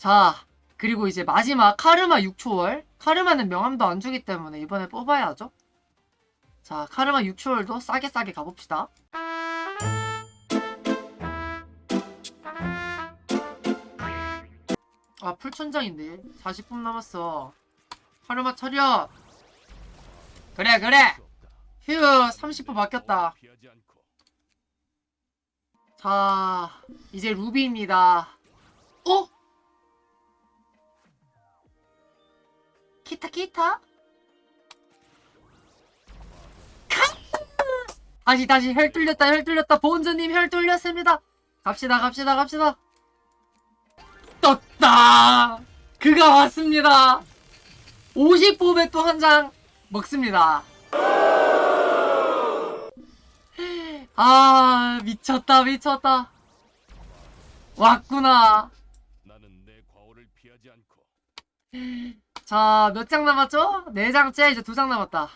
자, 그리고 이제 마지막 카르마 6초월. 카르마는 명함도 안 주기 때문에 이번에 뽑아야죠. 자, 카르마 6초월도 싸게 싸게 가봅시다. 아, 풀천장인데. 40분 남았어. 카르마 차렷! 그래, 그래! 휴, 30분 바뀌었다. 자, 이제 루비입니다. 어? 키타? 카! 다시 다시 혈 뚫렸다 혈 뚫렸다 본즈님 혈 뚫렸습니다. 갑시다 갑시다 갑시다. 떴다. 그가 왔습니다. 50뽑에 또 한 장 먹습니다. 아 미쳤다 미쳤다. 왔구나. 나는 내 과오를 피하지 않고 자, 몇 장 남았죠? 네 장째 이제 두 장 남았다.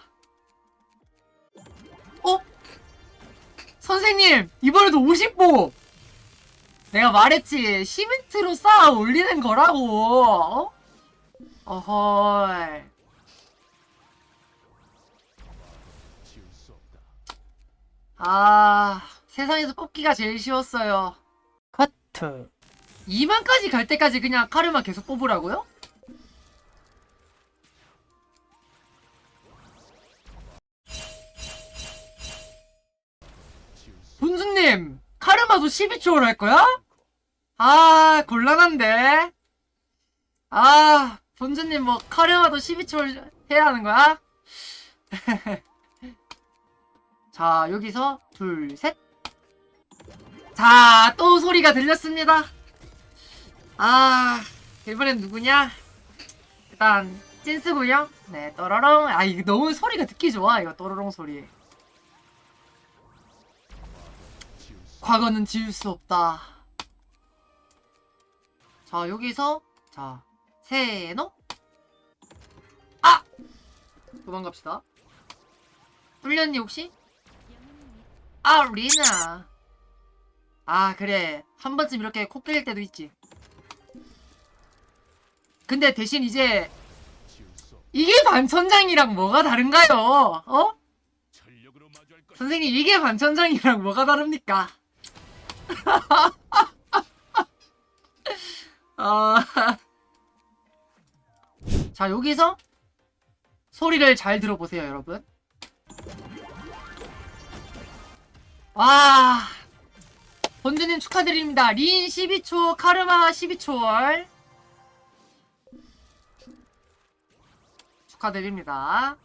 어? 선생님, 이번에도 50보! 내가 말했지, 시멘트로 쌓아 올리는 거라고, 어? 어헐. 아, 세상에서 뽑기가 제일 쉬웠어요. 커트. 2만까지 갈 때까지 그냥 카르마 계속 뽑으라고요? 님, 카르마도 12초를 할 거야? 아, 곤란한데? 아, 본주님 뭐, 카르마도 12초를 해야 하는 거야? 자, 여기서, 둘, 셋. 자, 또 소리가 들렸습니다. 아, 이번엔 누구냐? 일단, 찐스고요 네, 또로롱. 아, 이거 너무 소리가 듣기 좋아, 이거 또로롱 소리. 과거는 지울 수 없다. 자, 여기서, 자, 세노? 아! 도망갑시다. 뚫렸니, 혹시? 아, 리나. 아, 그래. 한 번쯤 이렇게 코 깨일 때도 있지. 근데 대신 이제. 이게 반천장이랑 뭐가 다른가요? 어? 선생님, 이게 반천장이랑 뭐가 다릅니까? 아. 자, 여기서 소리를 잘 들어보세요, 여러분. 와. 본주님 축하드립니다. 린 12초, 카르마 12초월. 축하드립니다.